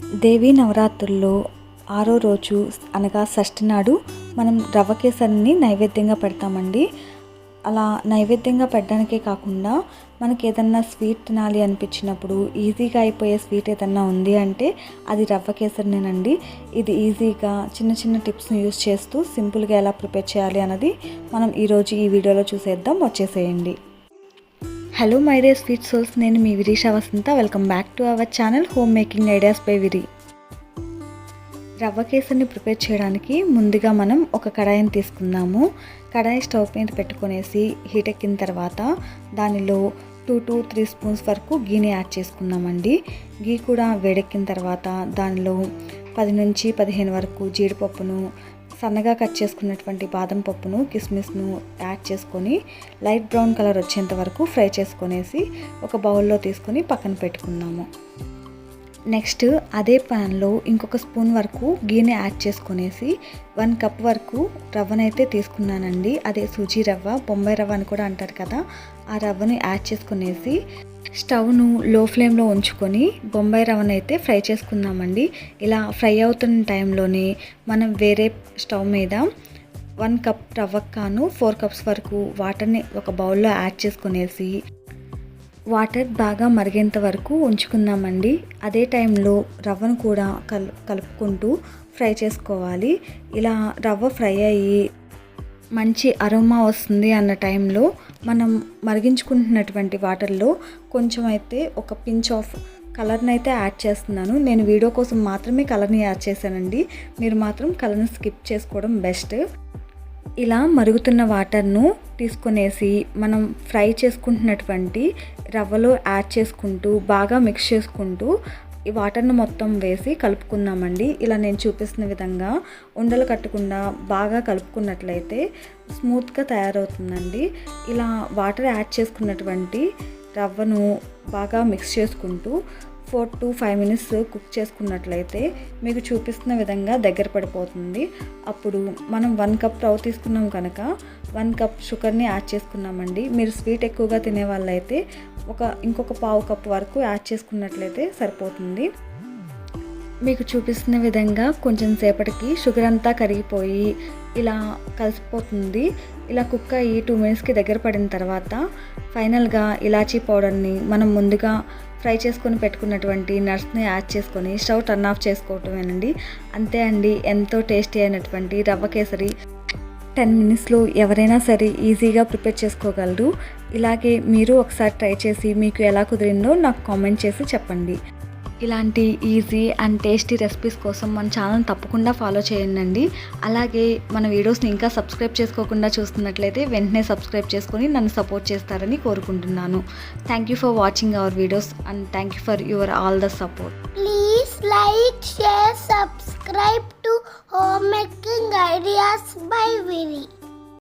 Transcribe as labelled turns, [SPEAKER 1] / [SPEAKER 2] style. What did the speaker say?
[SPEAKER 1] దేవీ నవరాత్రుల్లో ఆరో రోజు అనగా షష్ఠి నాడు మనం రవ్వ కేసరిని నైవేద్యంగా పెడతామండి. అలా నైవేద్యంగా పెట్టడానికే కాకుండా మనకి ఏదన్నా స్వీట్ తినాలి అనిపించినప్పుడు ఈజీగా అయిపోయే స్వీట్ ఏదన్నా ఉంది అంటే అది రవ్వ కేసరినేనండి. ఇది ఈజీగా చిన్న చిన్న టిప్స్ని యూస్ చేస్తూ సింపుల్గా ఎలా ప్రిపేర్ చేయాలి అన్నది మనం ఈరోజు ఈ వీడియోలో చూసేద్దాం వచ్చేసేయండి. Hello my dear sweet souls నేను మీ Virisha Vasantha. Welcome back to our channel home making ideas by Viri రవ్వ కేసరిని ప్రిపేర్ చేయడానికి ముందుగా మనం ఒక కడాయిని తీసుకుందాము. కడాయి స్టవ్ మీద పెట్టుకునేసి హీట్ ఎక్కిన తర్వాత దానిలో టూ టు త్రీ స్పూన్స్ వరకు గీని యాడ్ చేసుకుందామండి. గీ కూడా వేడెక్కిన తర్వాత దానిలో పది నుంచి పదిహేను వరకు జీడిపప్పును సన్నగా కట్ చేసుకున్నటువంటి బాదం పప్పును కిస్మిస్ను యాడ్ చేసుకొని లైట్ బ్రౌన్ కలర్ వచ్చేంత వరకు ఫ్రై చేసుకొనేసి ఒక బౌల్లో తీసుకొని పక్కన పెట్టుకుందాము నెక్స్ట్ అదే ప్యాన్లో ఇంకొక స్పూన్ వరకు గీని యాడ్ చేసుకునేసి వన్ కప్ వరకు రవ్వనైతే తీసుకున్నానండి. అదే సూజీ రవ్వ బొంబాయి రవ్వ అని కూడా అంటారు కదా ఆ రవ్వను యాడ్ చేసుకునేసి స్టవ్ను లో ఫ్లేమ్లో ఉంచుకొని బొంబాయి రవ్వనైతే ఫ్రై చేసుకుందామండి. ఇలా ఫ్రై అవుతున్న టైంలోనే మనం వేరే స్టవ్ మీద వన్ కప్ రవ్వకాను ఫోర్ కప్స్ వరకు వాటర్ని ఒక బౌల్లో యాడ్ చేసుకునేసి వాటర్ బాగా మరిగేంత వరకు ఉంచుకుందామండి. అదే టైంలో రవ్వను కూడా కల్ కలుపుకుంటూ ఫ్రై చేసుకోవాలి. ఇలా రవ్వ ఫ్రై అయ్యి మంచి అరోమా వస్తుంది అన్న టైంలో మనం మరిగించుకుంటున్నటువంటి వాటర్లో కొంచెం అయితే ఒక పించ్ ఆఫ్ కలర్ని అయితే యాడ్ చేస్తున్నాను. నేను వీడియో కోసం మాత్రమే కలర్ని యాడ్ చేశానండి. మీరు మాత్రం కలర్ని స్కిప్ చేసుకోవడం బెస్ట్. ఇలా మరుగుతున్న వాటర్ను తీసుకునేసి మనం ఫ్రై చేసుకుంటున్నటువంటి రవ్వలో యాడ్ చేసుకుంటూ బాగా మిక్స్ చేసుకుంటూ ఈ వాటర్ను మొత్తం వేసి కలుపుకుందామండి. ఇలా నేను చూపిస్తున్న విధంగా ఉండలు కట్టకుండా బాగా కలుపుకున్నట్లయితే స్మూత్గా తయారవుతుందండి. ఇలా వాటర్ యాడ్ చేసుకున్నటువంటి రవ్వను బాగా మిక్స్ చేసుకుంటూ four to five minutes cook చేసుకున్నట్లయితే మీకు చూపిస్తున్న విధంగా దగ్గర పడిపోతుంది. అప్పుడు మనం వన్ కప్ రవ్వ తీసుకున్నాం కనుక వన్ కప్ షుగర్ని యాడ్ చేసుకున్నామండి. మీరు స్వీట్ ఎక్కువగా తినే వాళ్ళైతే ఒక ఇంకొక పావు కప్ వరకు యాడ్ చేసుకున్నట్లయితే సరిపోతుంది. మీకు చూపిస్తున్న విధంగా కొంచెం సేపటికి షుగర్ అంతా కరిగిపోయి ఇలా కలిసిపోతుంది. ఇలా కుక్క అయ్యి టూ మినిట్స్కి దగ్గర పడిన తర్వాత ఫైనల్గా ఇలాచీ పౌడర్ని మనం ముందుగా ఫ్రై చేసుకొని పెట్టుకున్నటువంటి నట్స్ని యాడ్ చేసుకొని స్టవ్ టర్న్ ఆఫ్ చేసుకోవటమేనండి. అంతే అండి ఎంతో టేస్టీ అయినటువంటి రవ్వ కేసరి. టెన్ మినిట్స్లో ఎవరైనా సరే ఈజీగా ప్రిపేర్ చేసుకోగలరు. ఇలాగే మీరు ఒకసారి ట్రై చేసి మీకు ఎలా కుదిరిందో నాకు కామెంట్ చేసి చెప్పండి. ఇలాంటి ఈజీ అండ్ టేస్టీ రెసిపీస్ కోసం మన ఛానల్ తప్పకుండా ఫాలో చేయండి అలాగే మన వీడియోస్ని ఇంకా సబ్స్క్రైబ్ చేసుకోకుండా చూస్తున్నట్లయితే వెంటనే సబ్స్క్రైబ్ చేసుకొని నన్ను సపోర్ట్ చేస్తారని కోరుకుంటున్నాను. Thank you for watching our videos and thank you for your all the support
[SPEAKER 2] please like share subscribe to home making ideas by Vini